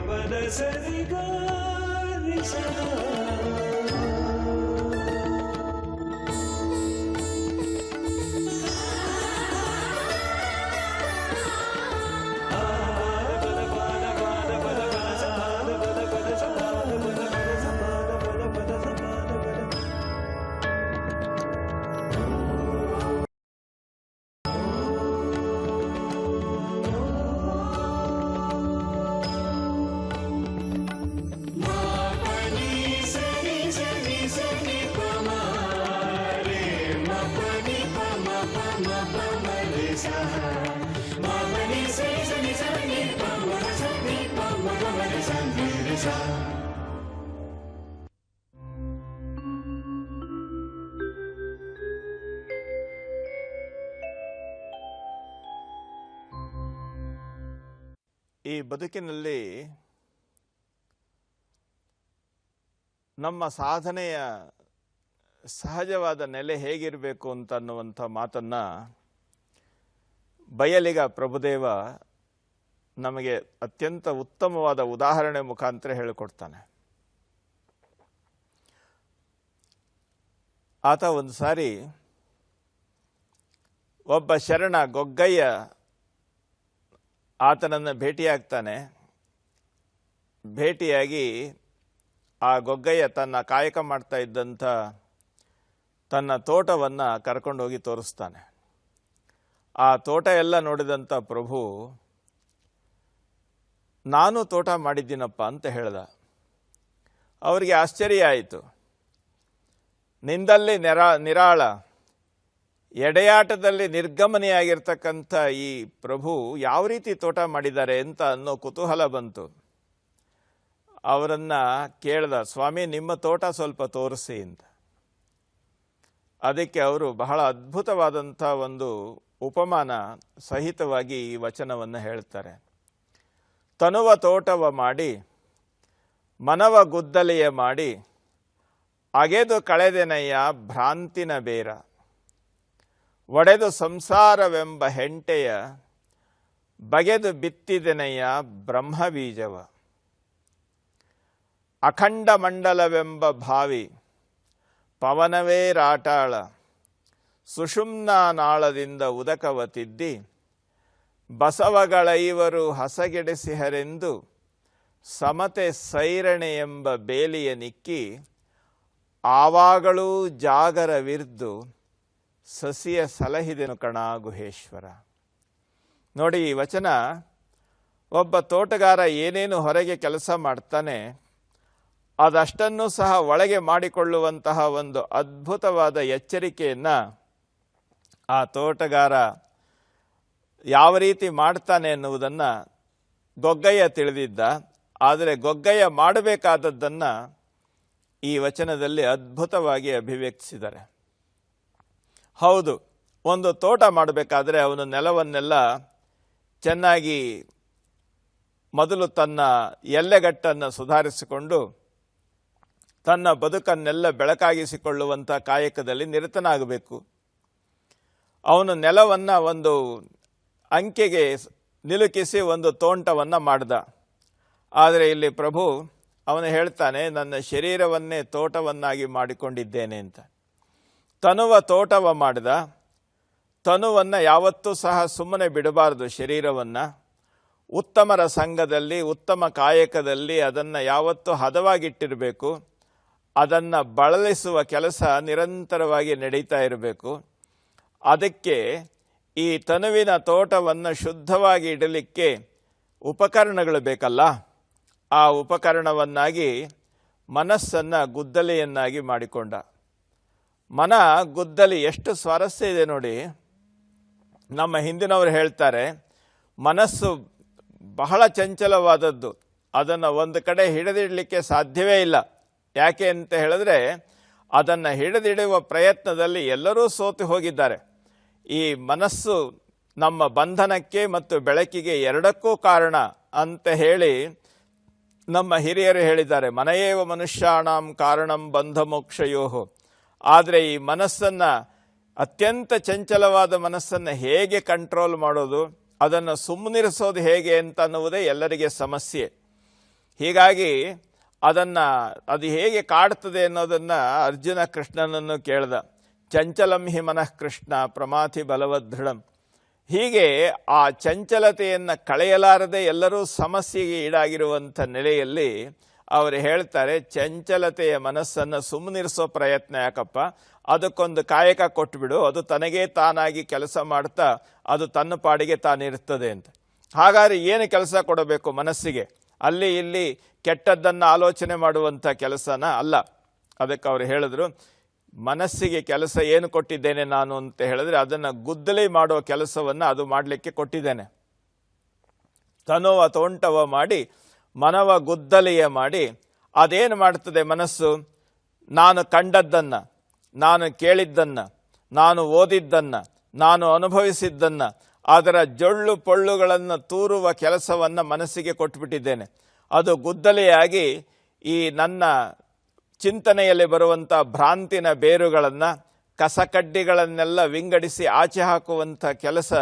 ಪದ ಸರಿ ಈ ಬದುಕಿನಲ್ಲಿ ನಮ್ಮ ಸಾಧನೆಯ ಸಹಜವಾದ ನೆಲೆ ಹೇಗಿರಬೇಕು ಅಂತ ಅನ್ನುವಂಥ ಮಾತನ್ನು ಬಯಲಿಗ ಪ್ರಭುದೇವ ನಮಗೆ ಅತ್ಯಂತ ಉತ್ತಮವಾದ ಉದಾಹರಣೆ ಮುಖಾಂತರ ಹೇಳಿಕೊಡ್ತಾನೆ. ಆತ ಒಂದು ಸಾರಿ ಒಬ್ಬ ಶರಣ ಗೊಗ್ಗಯ್ಯ ಆತನನ್ನು ಭೇಟಿಯಾಗ್ತಾನೆ. ಭೇಟಿಯಾಗಿ ಆ ಗೊಗ್ಗಯ್ಯ ತನ್ನ ಕಾಯಕ ಮಾಡ್ತಾ ಇದ್ದಂಥ ತನ್ನ ತೋಟವನ್ನು ಕರ್ಕೊಂಡೋಗಿ ತೋರಿಸ್ತಾನೆ. ಆ ತೋಟ ಎಲ್ಲ ನೋಡಿದಂಥ ಪ್ರಭು, ನಾನು ತೋಟ ಮಾಡಿದ್ದೀನಪ್ಪ ಅಂತ ಹೇಳ್ದ. ಅವರಿಗೆ ಆಶ್ಚರ್ಯ ಆಯಿತು. ನಿಂದಲ್ಲಿ ನಿರಾ, ನಿರಾಳ ಎಡೆಯಾಟದಲ್ಲಿ ನಿರ್ಗಮನೆಯಾಗಿರ್ತಕ್ಕಂಥ ಈ ಪ್ರಭು ಯಾವ ರೀತಿ ತೋಟ ಮಾಡಿದ್ದಾರೆ ಅಂತ ಅನ್ನೋ ಕುತೂಹಲ ಬಂತು. ಅವರನ್ನು ಕೇಳ್ದ, ಸ್ವಾಮಿ, ನಿಮ್ಮ ತೋಟ ಸ್ವಲ್ಪ ತೋರಿಸಿ ಅಂತ. ಅದಕ್ಕೆ ಅವರು ಬಹಳ ಅದ್ಭುತವಾದಂಥ ಒಂದು ಉಪಮಾನ ಸಹಿತವಾಗಿ ಈ ವಚನವನ್ನು ಹೇಳ್ತಾರೆ. ತನುವ ತೋಟವ ಮಾಡಿ, ಮನವ ಗುದ್ದಲೆಯ ಮಾಡಿ, ಅಗೆದು ಕಳೆದೆನಯ್ಯ ಭ್ರಾಂತಿನ ಬೇರ. ಒಡೆದು ಸಂಸಾರವೆಂಬ ಹೆಂಟೆಯ ಬಗೆದು ಬಿತ್ತಿದನೆಯ ಬ್ರಹ್ಮಬೀಜವ. ಅಖಂಡ ಮಂಡಲವೆಂಬ ಭಾವಿ ಪವನವೇ ರಾಟಾಳ. ಸುಷುಮ್ನ ನಾಳದಿಂದ ಉದಕವ ತಿದ್ದಿ ಬಸವಗಳೈವರು ಹಸಗೆಡಿಸಿಹರೆಂದು ಸಮತೆ ಸೈರಣೆ ಎಂಬ ಬೇಲಿಯ ನಿಕ್ಕಿ ಆವಾಗಳೂ ಜಾಗರವಿರ್ದು ಸಸಿಯ ಸಲಹಿದೆನು ಕಣ ಗುಹೇಶ್ವರ ನೋಡಿ ಈ ವಚನ, ಒಬ್ಬ ತೋಟಗಾರ ಏನೇನು ಹೊರಗೆ ಕೆಲಸ ಮಾಡ್ತಾನೆ, ಅದಷ್ಟನ್ನು ಸಹ ಒಳಗೆ ಮಾಡಿಕೊಳ್ಳುವಂತಹ ಒಂದು ಅದ್ಭುತವಾದ ಎಚ್ಚರಿಕೆಯನ್ನು ಆ ತೋಟಗಾರ ಯಾವ ರೀತಿ ಮಾಡ್ತಾನೆ ಎನ್ನುವುದನ್ನು ಗೊಗ್ಗಯ್ಯ ತಿಳಿದಿದ್ದ. ಆದರೆ ಗೊಗ್ಗಯ್ಯ ಮಾಡಬೇಕಾದದ್ದನ್ನು ಈ ವಚನದಲ್ಲಿ ಅದ್ಭುತವಾಗಿ ಅಭಿವ್ಯಕ್ತಿಸಿದ್ದಾರೆ. ಹೌದು, ಒಂದು ತೋಟ ಮಾಡಬೇಕಾದ್ರೆ ಅವನು ನೆಲವನ್ನೆಲ್ಲ ಚೆನ್ನಾಗಿ ಮೊದಲು ತನ್ನ ಎಲ್ಲೆಗಟ್ಟನ್ನು ಸುಧಾರಿಸಿಕೊಂಡು ತನ್ನ ಬದುಕನ್ನೆಲ್ಲ ಬೆಳಕಾಗಿಸಿಕೊಳ್ಳುವಂಥ ಕಾಯಕದಲ್ಲಿ ನಿರತನಾಗಬೇಕು. ಅವನು ನೆಲವನ್ನು ಒಂದು ಅಂಕೆಗೆ ನಿಲುಕಿಸಿ ಒಂದು ತೋಂಟವನ್ನು ಮಾಡ್ದ. ಆದರೆ ಇಲ್ಲಿ ಪ್ರಭು ಅವನು ಹೇಳ್ತಾನೆ, ನನ್ನ ಶರೀರವನ್ನೇ ತೋಟವನ್ನಾಗಿ ಮಾಡಿಕೊಂಡಿದ್ದೇನೆ ಅಂತ. ತನುವ ತೋಟವ ಮಾಡಿದ, ತನುವನ್ನು ಯಾವತ್ತೂ ಸಹ ಸುಮ್ಮನೆ ಬಿಡಬಾರ್ದು ಶರೀರವನ್ನು. ಉತ್ತಮರ ಸಂಘದಲ್ಲಿ, ಉತ್ತಮ ಕಾಯಕದಲ್ಲಿ ಅದನ್ನು ಯಾವತ್ತೂ ಹದವಾಗಿಟ್ಟಿರಬೇಕು. ಅದನ್ನು ಬಳಲಿಸುವ ಕೆಲಸ ನಿರಂತರವಾಗಿ ನಡೀತಾ ಇರಬೇಕು. ಅದಕ್ಕೆ ಈ ತನುವಿನ ತೋಟವನ್ನು ಶುದ್ಧವಾಗಿ ಇಡಲಿಕ್ಕೆ ಉಪಕರಣಗಳು ಬೇಕಲ್ಲ. ಆ ಉಪಕರಣವನ್ನಾಗಿ ಮನಸ್ಸನ್ನು ಗುದ್ದಲೆಯನ್ನಾಗಿ ಮಾಡಿಕೊಂಡ. ಮನ ಗುದ್ದಲಿ, ಎಷ್ಟು ಸ್ವಾರಸ್ಯ ಇದೆ ನೋಡಿ. ನಮ್ಮ ಹಿಂದಿನವರು ಹೇಳ್ತಾರೆ, ಮನಸ್ಸು ಬಹಳ ಚಂಚಲವಾದದ್ದು. ಅದನ್ನು ಒಂದು ಕಡೆ ಹಿಡಿದಿಡಲಿಕ್ಕೆ ಸಾಧ್ಯವೇ ಇಲ್ಲ. ಯಾಕೆ ಅಂತ ಹೇಳಿದ್ರೆ, ಅದನ್ನು ಹಿಡಿದಿಡುವ ಪ್ರಯತ್ನದಲ್ಲಿ ಎಲ್ಲರೂ ಸೋತು ಹೋಗಿದ್ದಾರೆ. ಈ ಮನಸ್ಸು ನಮ್ಮ ಬಂಧನಕ್ಕೆ ಮತ್ತು ಬೆಳಕಿಗೆ ಎರಡಕ್ಕೂ ಕಾರಣ ಅಂತ ಹೇಳಿ ನಮ್ಮ ಹಿರಿಯರು ಹೇಳಿದ್ದಾರೆ. ಮನೆಯೇವ ಮನುಷ್ಯಾಣಂ ಕಾರಣಂ ಬಂಧ ಮೋಕ್ಷಯೋಹು ಆದರೆ ಈ ಮನಸ್ಸನ್ನು, ಅತ್ಯಂತ ಚಂಚಲವಾದ ಮನಸ್ಸನ್ನು ಹೇಗೆ ಕಂಟ್ರೋಲ್ ಮಾಡೋದು, ಅದನ್ನು ಸುಮ್ಮನಿರಿಸೋದು ಹೇಗೆ ಅಂತ ಅನ್ನುವುದೇ ಎಲ್ಲರಿಗೆ ಸಮಸ್ಯೆ. ಹೀಗಾಗಿ ಅದನ್ನು, ಅದು ಹೇಗೆ ಕಾಡ್ತದೆ ಅನ್ನೋದನ್ನು ಅರ್ಜುನ ಕೃಷ್ಣನನ್ನು ಕೇಳ್ದ. ಚಂಚಲಂ ಹಿ ಮನಃ ಕೃಷ್ಣ ಪ್ರಮಾಥಿ ಬಲವದೃಢಂ ಹೀಗೆ ಆ ಚಂಚಲತೆಯನ್ನು ಕಳೆಯಲಾರದೆ ಎಲ್ಲರೂ ಸಮಸ್ಯೆಗೆ ಈಡಾಗಿರುವಂಥ ನೆಲೆಯಲ್ಲಿ ಅವರು ಹೇಳ್ತಾರೆ, ಚಂಚಲತೆಯ ಮನಸ್ಸನ್ನು ಸುಮ್ಮನಿರಿಸೋ ಪ್ರಯತ್ನ ಯಾಕಪ್ಪ? ಅದಕ್ಕೊಂದು ಕಾಯಕ ಕೊಟ್ಬಿಡು, ಅದು ತನಗೇ ತಾನಾಗಿ ಕೆಲಸ ಮಾಡ್ತಾ, ಅದು ತನ್ನ ಪಾಡಿಗೆ ತಾನಿರ್ತದೆ ಅಂತ. ಹಾಗಾದ್ರೆ ಏನು ಕೆಲಸ ಕೊಡಬೇಕು ಮನಸ್ಸಿಗೆ? ಅಲ್ಲಿ ಇಲ್ಲಿ ಕೆಟ್ಟದ್ದನ್ನು ಆಲೋಚನೆ ಮಾಡುವಂಥ ಕೆಲಸನ ಅಲ್ಲ. ಅದಕ್ಕೆ ಅವರು ಹೇಳಿದ್ರು, ಮನಸ್ಸಿಗೆ ಕೆಲಸ ಏನು ಕೊಟ್ಟಿದ್ದೇನೆ ನಾನು ಅಂತ ಹೇಳಿದ್ರೆ ಅದನ್ನು ಗುದ್ದಲಿ ಮಾಡೋ ಕೆಲಸವನ್ನು ಅದು ಮಾಡಲಿಕ್ಕೆ ಕೊಟ್ಟಿದ್ದೇನೆ. ತನೋವ ತೋಂಟವ ಮಾಡಿ ಮನವ ಗುದ್ದಲಿಯ ಮಾಡಿ ಅದೇನು ಮಾಡ್ತದೆ ಮನಸ್ಸು? ನಾನು ಕಂಡದ್ದನ್ನು, ನಾನು ಕೇಳಿದ್ದನ್ನು, ನಾನು ಓದಿದ್ದನ್ನು, ನಾನು ಅನುಭವಿಸಿದ್ದನ್ನು, ಅದರ ಜೊಳ್ಳು ಪೊಳ್ಳುಗಳನ್ನು ತೂರುವ ಕೆಲಸವನ್ನು ಮನಸ್ಸಿಗೆ ಕೊಟ್ಬಿಟ್ಟಿದ್ದೇನೆ. ಅದು ಗುದ್ದಲೆಯಾಗಿ ಈ ನನ್ನ ಚಿಂತನೆಯಲ್ಲಿ ಬರುವಂಥ ಭ್ರಾಂತಿನ ಬೇರುಗಳನ್ನು, ಕಸಕಡ್ಡಿಗಳನ್ನೆಲ್ಲ ವಿಂಗಡಿಸಿ ಆಚೆ ಹಾಕುವಂಥ ಕೆಲಸ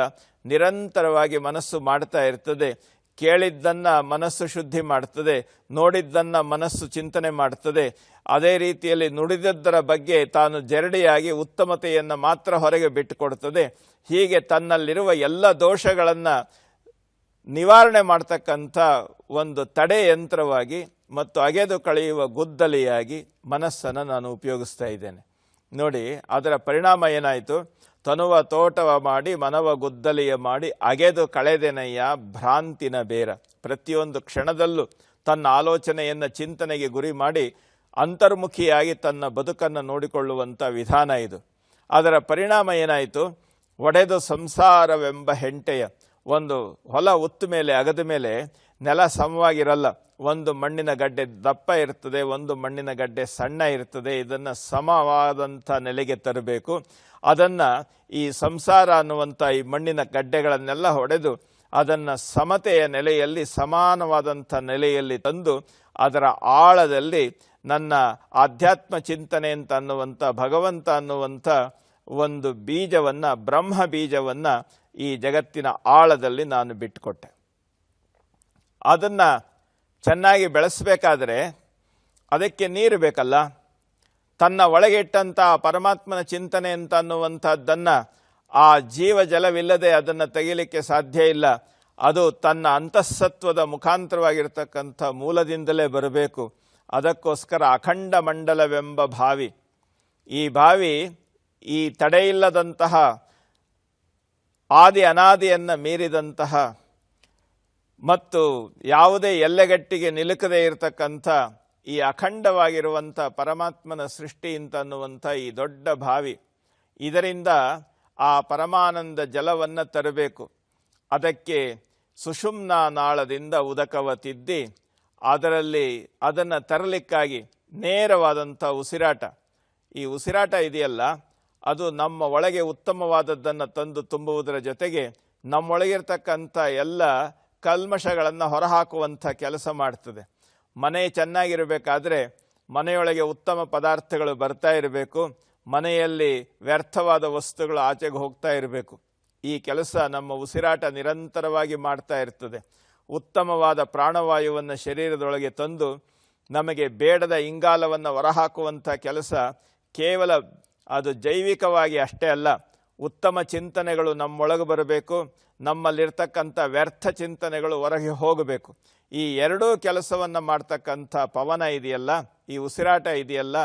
ನಿರಂತರವಾಗಿ ಮನಸ್ಸು ಮಾಡ್ತಾ ಇರ್ತದೆ. ಕೇಳಿದ್ದನ್ನು ಮನಸ್ಸು ಶುದ್ಧಿ ಮಾಡ್ತದೆ, ನೋಡಿದ್ದನ್ನು ಮನಸ್ಸು ಚಿಂತನೆ ಮಾಡ್ತದೆ. ಅದೇ ರೀತಿಯಲ್ಲಿ ನುಡಿದದ್ದರ ಬಗ್ಗೆ ತಾನು ಜರಡಿಯಾಗಿ ಉತ್ತಮತೆಯನ್ನು ಮಾತ್ರ ಹೊರಗೆ ಬಿಟ್ಟುಕೊಡ್ತದೆ. ಹೀಗೆ ತನ್ನಲ್ಲಿರುವ ಎಲ್ಲ ದೋಷಗಳನ್ನು ನಿವಾರಣೆ ಮಾಡ್ತಕ್ಕಂಥ ಒಂದು ತಡೆ ಯಂತ್ರವಾಗಿ ಮತ್ತು ಅಗೆದು ಕಳೆಯುವ ಗುದ್ದಲಿಯಾಗಿ ಮನಸ್ಸನ್ನು ನಾನು ಉಪಯೋಗಿಸ್ತಾ ಇದ್ದೇನೆ. ನೋಡಿ, ಅದರ ಪರಿಣಾಮ ಏನಾಯಿತು? ತನುವ ತೋಟವ ಮಾಡಿ, ಮನವ ಗುದ್ದಲಿಯ ಮಾಡಿ, ಅಗೆದು ಕಳೆದೆನಯ್ಯ ಭ್ರಾಂತಿನ ಬೇರ. ಪ್ರತಿಯೊಂದು ಕ್ಷಣದಲ್ಲೂ ತನ್ನ ಆಲೋಚನೆಯನ್ನು ಚಿಂತನೆಗೆ ಗುರಿ ಮಾಡಿ ಅಂತರ್ಮುಖಿಯಾಗಿ ತನ್ನ ಬದುಕನ್ನು ನೋಡಿಕೊಳ್ಳುವಂಥ ವಿಧಾನ ಇದು. ಅದರ ಪರಿಣಾಮ ಏನಾಯಿತು? ಒಡೆದು ಸಂಸಾರವೆಂಬ ಹೆಂಟೆಯ ಒಂದು ಹೊಲ ಉತ್ತ ಮೇಲೆ ಅಗದ ಮೇಲೆ ನೆಲ ಸಮವಾಗಿರಲ್ಲ. ಒಂದು ಮಣ್ಣಿನ ಗಡ್ಡೆ ದಪ್ಪ ಇರ್ತದೆ, ಒಂದು ಮಣ್ಣಿನ ಗಡ್ಡೆ ಸಣ್ಣ ಇರ್ತದೆ, ಇದನ್ನು ಸಮವಾದಂಥ ನೆಲೆಗೆ ತರಬೇಕು. ಅದನ್ನು ಈ ಸಂಸಾರ ಅನ್ನುವಂಥ ಈ ಮಣ್ಣಿನ ಗಡ್ಡೆಗಳನ್ನೆಲ್ಲ ಹೊಡೆದು ಅದನ್ನು ಸಮತೆಯ ನೆಲೆಯಲ್ಲಿ, ಸಮಾನವಾದಂಥ ನೆಲೆಯಲ್ಲಿ ತಂದು ಅದರ ಆಳದಲ್ಲಿ ನನ್ನ ಆಧ್ಯಾತ್ಮ ಚಿಂತನೆ ಅಂತ ಅನ್ನುವಂಥ, ಭಗವಂತ ಅನ್ನುವಂಥ ಒಂದು ಬೀಜವನ್ನು, ಬ್ರಹ್ಮ ಬೀಜವನ್ನು ಈ ಜಗತ್ತಿನ ಆಳದಲ್ಲಿ ನಾನು ಬಿಟ್ಟುಕೊಟ್ಟೆ ಅದನ್ನು ಚೆನ್ನಾಗಿ ಬೆಳೆಸಬೇಕಾದರೆ ಅದಕ್ಕೆ ನೀರು ಬೇಕಲ್ಲ? ತನ್ನ ಒಳಗೆ ಪರಮಾತ್ಮನ ಚಿಂತನೆ ಅಂತ ಅನ್ನುವಂಥದ್ದನ್ನು ಆ ಜೀವ ಜಲವಿಲ್ಲದೆ ಅದನ್ನು ತೆಗಿಲಿಕ್ಕೆ ಸಾಧ್ಯ ಇಲ್ಲ. ಅದು ತನ್ನ ಅಂತಃಸತ್ವದ ಮುಖಾಂತರವಾಗಿರ್ತಕ್ಕಂಥ ಮೂಲದಿಂದಲೇ ಬರಬೇಕು. ಅದಕ್ಕೋಸ್ಕರ ಅಖಂಡ ಮಂಡಲವೆಂಬ ಭಾವಿ. ಈ ಭಾವಿ ಈ ತಡೆಯಿಲ್ಲದಂತಹ, ಆದಿ ಅನಾದಿಯನ್ನು ಮೀರಿದಂತಹ ಮತ್ತು ಯಾವುದೇ ಎಲ್ಲೆಗಟ್ಟಿಗೆ ನಿಲುಕದೇ ಇರತಕ್ಕಂಥ ಈ ಅಖಂಡವಾಗಿರುವಂಥ ಪರಮಾತ್ಮನ ಸೃಷ್ಟಿ ಅಂತ ಅನ್ನುವಂಥ ಈ ದೊಡ್ಡ ಭಾವಿ ಇದರಿಂದ ಆ ಪರಮಾನಂದ ಜಲವನ್ನು ತರಬೇಕು. ಅದಕ್ಕೆ ಸುಷುಮ್ನ ನಾಳದಿಂದ ಉದಕವ ತಿದ್ದಿ ಅದರಲ್ಲಿ ಅದನ್ನು ತರಲಿಕ್ಕಾಗಿ ನೇರವಾದಂಥ ಉಸಿರಾಟ. ಈ ಉಸಿರಾಟ ಇದೆಯಲ್ಲ, ಅದು ನಮ್ಮ ಒಳಗೆ ಉತ್ತಮವಾದದ್ದನ್ನು ತಂದು ತುಂಬುವುದರ ಜೊತೆಗೆ ನಮ್ಮೊಳಗಿರ್ತಕ್ಕಂಥ ಎಲ್ಲ ಕಲ್ಮಶಗಳನ್ನು ಹೊರಹಾಕುವಂಥ ಕೆಲಸ ಮಾಡ್ತದೆ. ಮನೆ ಚೆನ್ನಾಗಿರಬೇಕಾದ್ರೆ ಮನೆಯೊಳಗೆ ಉತ್ತಮ ಪದಾರ್ಥಗಳು ಬರ್ತಾ ಇರಬೇಕು. ಮನೆಯಲ್ಲಿ ವ್ಯರ್ಥವಾದ ವಸ್ತುಗಳು ಆಚೆಗೆ ಹೋಗ್ತಾ ಇರಬೇಕು. ಈ ಕೆಲಸ ನಮ್ಮ ಉಸಿರಾಟ ನಿರಂತರವಾಗಿ ಮಾಡ್ತಾ ಇರ್ತದೆ. ಉತ್ತಮವಾದ ಪ್ರಾಣವಾಯುವನ್ನು ಶರೀರದೊಳಗೆ ತಂದು ನಮಗೆ ಬೇಡದ ಇಂಗಾಲವನ್ನು ಹೊರಹಾಕುವಂಥ ಕೆಲಸ ಕೇವಲ ಅದು ಜೈವಿಕವಾಗಿ ಅಷ್ಟೇ ಅಲ್ಲ, ಉತ್ತಮ ಚಿಂತನೆಗಳು ನಮ್ಮೊಳಗೆ ಬರಬೇಕು. ನಮ್ಮಲ್ಲಿರ್ತಕ್ಕಂಥ ವ್ಯರ್ಥ ಚಿಂತನೆಗಳು ಹೊರಗೆ ಹೋಗಬೇಕು. ಈ ಎರಡೂ ಕೆಲಸವನ್ನು ಮಾಡ್ತಕ್ಕಂಥ ಪವನ ಇದೆಯಲ್ಲ, ಈ ಉಸಿರಾಟ ಇದೆಯಲ್ಲ,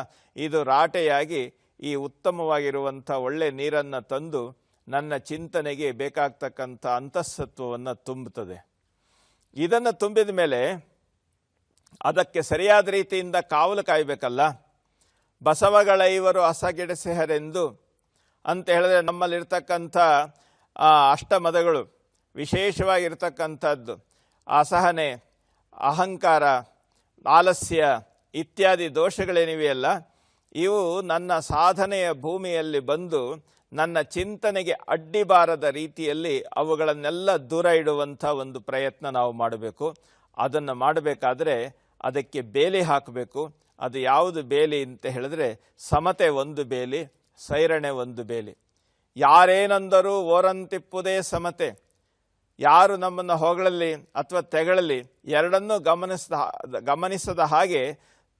ಇದು ರಾಟೆಯಾಗಿ ಈ ಉತ್ತಮವಾಗಿರುವಂಥ ಒಳ್ಳೆ ನೀರನ್ನು ತಂದು ನನ್ನ ಚಿಂತನೆಗೆ ಬೇಕಾಗ್ತಕ್ಕಂಥ ಅಂತಸ್ತತ್ವವನ್ನು ತುಂಬುತ್ತದೆ. ಇದನ್ನು ತುಂಬಿದ ಮೇಲೆ ಅದಕ್ಕೆ ಸರಿಯಾದ ರೀತಿಯಿಂದ ಕಾವಲು ಕಾಯಬೇಕಲ್ಲ. ಬಸವಗಳ ಇವರು ಅಸಗೆಡಸೆಹರೆಂದು ಅಂತ ಹೇಳಿದ್ರೆ ನಮ್ಮಲ್ಲಿರ್ತಕ್ಕಂಥ ಆ ಅಷ್ಟಮದಗಳು ವಿಶೇಷವಾಗಿರ್ತಕ್ಕಂಥದ್ದು. ಅಸಹನೆ, ಅಹಂಕಾರ, ಆಲಸ್ಯ ಇತ್ಯಾದಿ ದೋಷಗಳೇನಿವೆಯಲ್ಲ, ಇವು ನನ್ನ ಸಾಧನೆಯ ಭೂಮಿಯಲ್ಲಿ ಬಂದು ನನ್ನ ಚಿಂತನೆಗೆ ಅಡ್ಡಿಬಾರದ ರೀತಿಯಲ್ಲಿ ಅವುಗಳನ್ನೆಲ್ಲ ದೂರ ಇಡುವಂಥ ಒಂದು ಪ್ರಯತ್ನ ನಾವು ಮಾಡಬೇಕು. ಅದನ್ನು ಮಾಡಬೇಕಾದ್ರೆ ಅದಕ್ಕೆ ಬೇಲಿ ಹಾಕಬೇಕು. ಅದು ಯಾವುದು ಬೇಲಿ ಅಂತ ಹೇಳಿದ್ರೆ ಸಮತೆ ಒಂದು ಬೇಲಿ, ಸೈರಣೆ ಒಂದು ಬೇಲಿ. ಯಾರೇನೆಂದರೂ ಓರಂತಿಪ್ಪುದೇ ಸಮತೆ. ಯಾರು ನಮ್ಮನ್ನು ಹೊಗಳಲ್ಲಿ ಅಥವಾ ತೆಗಳಲ್ಲಿ ಎರಡನ್ನೂ ಗಮನಿಸದ ಗಮನಿಸದ ಹಾಗೆ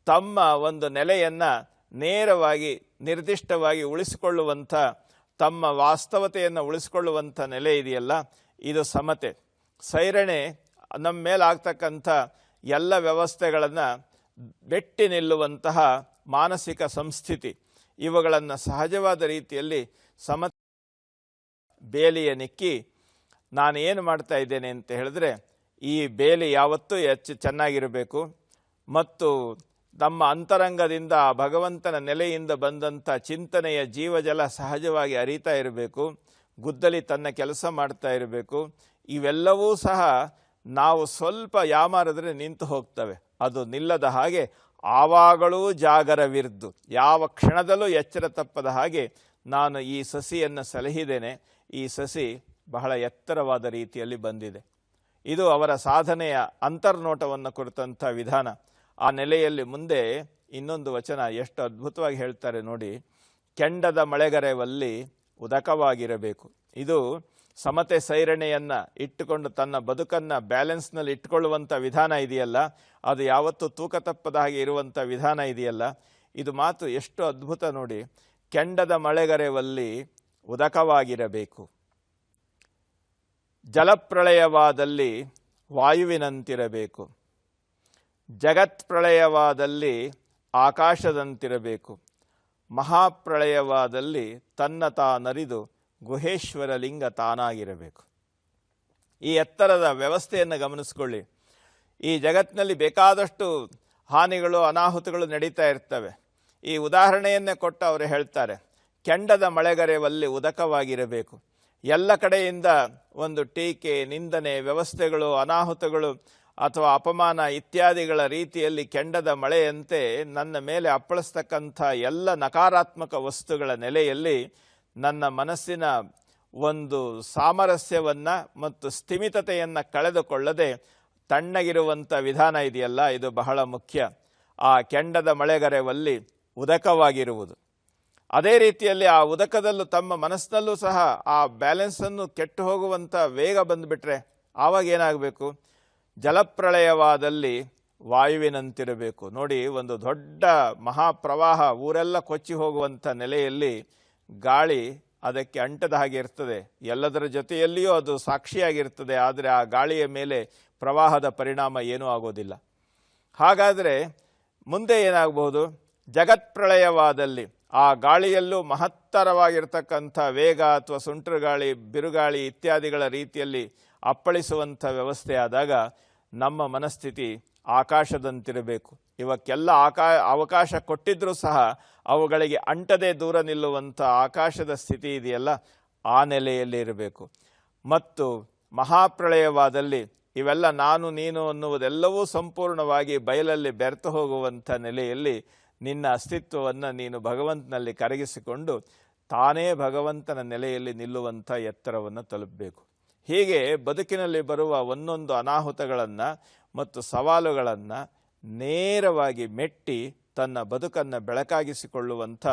ತಮ್ಮ ಒಂದು ನೆಲೆಯನ್ನು ನೇರವಾಗಿ, ನಿರ್ದಿಷ್ಟವಾಗಿ ಉಳಿಸಿಕೊಳ್ಳುವಂಥ, ತಮ್ಮ ವಾಸ್ತವತೆಯನ್ನು ಉಳಿಸಿಕೊಳ್ಳುವಂಥ ನೆಲೆ ಇದೆಯಲ್ಲ, ಇದು ಸಮತೆ. ಸೈರಣೆ ನಮ್ಮ ಮೇಲಾಗ್ತಕ್ಕಂಥ ಎಲ್ಲ ವ್ಯವಸ್ಥೆಗಳನ್ನು ಬೆಟ್ಟಿ ನಿಲ್ಲುವಂತಹ ಮಾನಸಿಕ ಸಂಸ್ಥಿತಿ. ಇವುಗಳನ್ನು ಸಹಜವಾದ ರೀತಿಯಲ್ಲಿ ಸಮ ಬೇಲಿಯ ನಿಕ್ಕಿ, ನಾನು ಏನು ಮಾಡ್ತಾ ಇದ್ದೇನೆ ಅಂತ ಹೇಳಿದ್ರೆ, ಈ ಬೇಲಿ ಯಾವತ್ತೂ ಹೆಚ್ಚು ಚೆನ್ನಾಗಿರಬೇಕು ಮತ್ತು ನಮ್ಮ ಅಂತರಂಗದಿಂದ ಭಗವಂತನ ನೆಲೆಯಿಂದ ಬಂದಂಥ ಚಿಂತನೆಯ ಜೀವಜಲ ಸಹಜವಾಗಿ ಅರಿತಾ ಇರಬೇಕು, ಗುದ್ದಲಿ ತನ್ನ ಕೆಲಸ ಮಾಡ್ತಾ ಇರಬೇಕು. ಇವೆಲ್ಲವೂ ಸಹ ನಾವು ಸ್ವಲ್ಪ ಯಾಮಾರಿದ್ರೆ ನಿಂತು ಹೋಗ್ತವೆ. ಅದು ನಿಲ್ಲದ ಹಾಗೆ ಆವಾಗಲೂ ಜಾಗರವಿರ್ದು. ಯಾವ ಕ್ಷಣದಲ್ಲೂ ಎಚ್ಚರ ತಪ್ಪದ ಹಾಗೆ ನಾನು ಈ ಸಸಿಯನ್ನು ಸಲಹಿದ್ದೇನೆ. ಈ ಸಸಿ ಬಹಳ ಎತ್ತರವಾದ ರೀತಿಯಲ್ಲಿ ಬಂದಿದೆ. ಇದು ಅವರ ಸಾಧನೆಯ ಅಂತರ್ನೋಟವನ್ನು ಕುರಿತಂಥ ವಿಧಾನ. ಆ ನೆಲೆಯಲ್ಲಿ ಮುಂದೆ ಇನ್ನೊಂದು ವಚನ ಎಷ್ಟು ಅದ್ಭುತವಾಗಿ ಹೇಳ್ತಾರೆ ನೋಡಿ, ಕೆಂಡದ ಮಳೆಗರೆವಲ್ಲಿ ಉದಕವಾಗಿರಬೇಕು. ಇದು ಸಮತೆ ಸೈರಣೆಯನ್ನು ಇಟ್ಟುಕೊಂಡು ತನ್ನ ಬದುಕನ್ನು ಬ್ಯಾಲೆನ್ಸ್ನಲ್ಲಿ ಇಟ್ಕೊಳ್ಳುವಂಥ ವಿಧಾನ ಇದೆಯಲ್ಲ, ಅದು ಯಾವತ್ತೂ ತೂಕ ತಪ್ಪದ ಹಾಗೆ ಇರುವಂಥ ವಿಧಾನ ಇದೆಯಲ್ಲ. ಇದು ಮಾತು ಎಷ್ಟು ಅದ್ಭುತ ನೋಡಿ, ಕೆಂಡದ ಮಳೆಗರೆವಲ್ಲಿ ಉದಕವಾಗಿರಬೇಕು. ಜಲಪ್ರಳಯವಾದಲ್ಲಿ ವಾಯುವಿನಂತಿರಬೇಕು. ಜಗತ್ಪ್ರಳಯವಾದಲ್ಲಿ ಆಕಾಶದಂತಿರಬೇಕು. ಮಹಾಪ್ರಳಯವಾದಲ್ಲಿ ತನ್ನ ತಾನರಿದು ಗುಹೇಶ್ವರ ಲಿಂಗ ತಾನಾಗಿರಬೇಕು ಈ ಎತ್ತರದ ವ್ಯವಸ್ಥೆಯನ್ನು ಗಮನಿಸ್ಕೊಳ್ಳಿ. ಈ ಜಗತ್ತಿನಲ್ಲಿ ಬೇಕಾದಷ್ಟು ಹಾನಿಗಳು, ಅನಾಹುತಗಳು ನಡೀತಾ ಇರ್ತವೆ. ಈ ಉದಾಹರಣೆಯನ್ನೇ ಕೊಟ್ಟು ಅವರು ಹೇಳ್ತಾರೆ. ಕೆಂಡದ ಮಳೆಗರೆವಲ್ಲಿ ಉದಕವಾಗಿರಬೇಕು. ಎಲ್ಲ ಕಡೆಯಿಂದ ಒಂದು ಟೀಕೆ, ನಿಂದನೆ, ವ್ಯವಸ್ಥೆಗಳು, ಅನಾಹುತಗಳು ಅಥವಾ ಅಪಮಾನ ಇತ್ಯಾದಿಗಳ ರೀತಿಯಲ್ಲಿ ಕೆಂಡದ ಮಳೆಯಂತೆ ನನ್ನ ಮೇಲೆ ಅಪ್ಪಳಿಸ್ತಕ್ಕಂಥ ಎಲ್ಲ ನಕಾರಾತ್ಮಕ ವಸ್ತುಗಳ ನೆಲೆಯಲ್ಲಿ ನನ್ನ ಮನಸ್ಸಿನ ಒಂದು ಸಾಮರಸ್ಯವನ್ನು ಮತ್ತು ಸ್ಥಿಮಿತತೆಯನ್ನು ಕಳೆದುಕೊಳ್ಳದೆ ತಣ್ಣಗಿರುವಂಥ ವಿಧಾನ ಇದೆಯಲ್ಲ, ಇದು ಬಹಳ ಮುಖ್ಯ. ಆ ಕೆಂಡದ ಮಳೆಗರೆವಲ್ಲಿ ಉದಕವಾಗಿರುವುದು. ಅದೇ ರೀತಿಯಲ್ಲಿ ಆ ಉದಕದಲ್ಲೂ ತಮ್ಮ ಮನಸ್ಸಿನಲ್ಲೂ ಸಹ ಆ ಬ್ಯಾಲೆನ್ಸನ್ನು ಕೆಟ್ಟು ಹೋಗುವಂಥ ವೇಗ ಬಂದುಬಿಟ್ರೆ ಆವಾಗ ಏನಾಗಬೇಕು? ಜಲಪ್ರಳಯವಾದಲ್ಲಿ ವಾಯುವಿನಂತಿರಬೇಕು. ನೋಡಿ, ಒಂದು ದೊಡ್ಡ ಮಹಾಪ್ರವಾಹ, ಊರೆಲ್ಲ ಕೊಚ್ಚಿ ಹೋಗುವಂಥ ನೆಲೆಯಲ್ಲಿ ಗಾಳಿ ಅದಕ್ಕೆ ಅಂಟದ ಹಾಗೆ ಇರ್ತದೆ. ಎಲ್ಲದರ ಜೊತೆಯಲ್ಲಿಯೂ ಅದು ಸಾಕ್ಷಿಯಾಗಿರ್ತದೆ. ಆದರೆ ಆ ಗಾಳಿಯ ಮೇಲೆ ಪ್ರವಾಹದ ಪರಿಣಾಮ ಏನೂ ಆಗೋದಿಲ್ಲ. ಹಾಗಾದರೆ ಮುಂದೆ ಏನಾಗಬಹುದು? ಜಗತ್ಪ್ರಳಯವಾದಲ್ಲಿ ಆ ಗಾಳಿಯಲ್ಲೂ ಮಹತ್ತರವಾಗಿರ್ತಕ್ಕಂಥ ವೇಗ ಅಥವಾ ಸುಂಟರು ಗಾಳಿ, ಬಿರುಗಾಳಿ ಇತ್ಯಾದಿಗಳ ರೀತಿಯಲ್ಲಿ ಅಪ್ಪಳಿಸುವಂಥ ವ್ಯವಸ್ಥೆ ಆದಾಗ ನಮ್ಮ ಮನಸ್ಥಿತಿ ಆಕಾಶದಂತಿರಬೇಕು. ಇವಕ್ಕೆಲ್ಲ ಆಕಾ, ಅವಕಾಶ ಕೊಟ್ಟಿದ್ದರೂ ಸಹ ಅವುಗಳಿಗೆ ಅಂಟದೇ ದೂರ ನಿಲ್ಲುವಂಥ ಆಕಾಶದ ಸ್ಥಿತಿ ಇದೆಯಲ್ಲ, ಆ ನೆಲೆಯಲ್ಲಿ ಇರಬೇಕು. ಮತ್ತು ಮಹಾಪ್ರಳಯವಾದಲ್ಲಿ ಇವೆಲ್ಲ ನಾನು, ನೀನು ಅನ್ನುವುದೆಲ್ಲವೂ ಸಂಪೂರ್ಣವಾಗಿ ಬಯಲಲ್ಲಿ ಬೆರೆತು ಹೋಗುವಂಥ ನೆಲೆಯಲ್ಲಿ ನಿನ್ನ ಅಸ್ತಿತ್ವವನ್ನು ನೀನು ಭಗವಂತನಲ್ಲಿ ಕರಗಿಸಿಕೊಂಡು ತಾನೇ ಭಗವಂತನ ನೆಲೆಯಲ್ಲಿ ನಿಲ್ಲುವಂಥ ಎತ್ತರವನ್ನು ತಲುಪಬೇಕು. ಹೀಗೆ ಬದುಕಿನಲ್ಲಿ ಬರುವ ಒಂದೊಂದು ಅನಾಹುತಗಳನ್ನು ಮತ್ತು ಸವಾಲುಗಳನ್ನು ನೇರವಾಗಿ ಮೆಟ್ಟಿ ತನ್ನ ಬದುಕನ್ನು ಬೆಳಕಾಗಿಸಿಕೊಳ್ಳುವಂಥ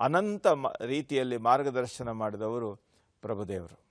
ಅನಂತ ರೀತಿಯಲ್ಲಿ ಮಾರ್ಗದರ್ಶನ ಮಾಡಿದವರು ಪ್ರಭುದೇವರು.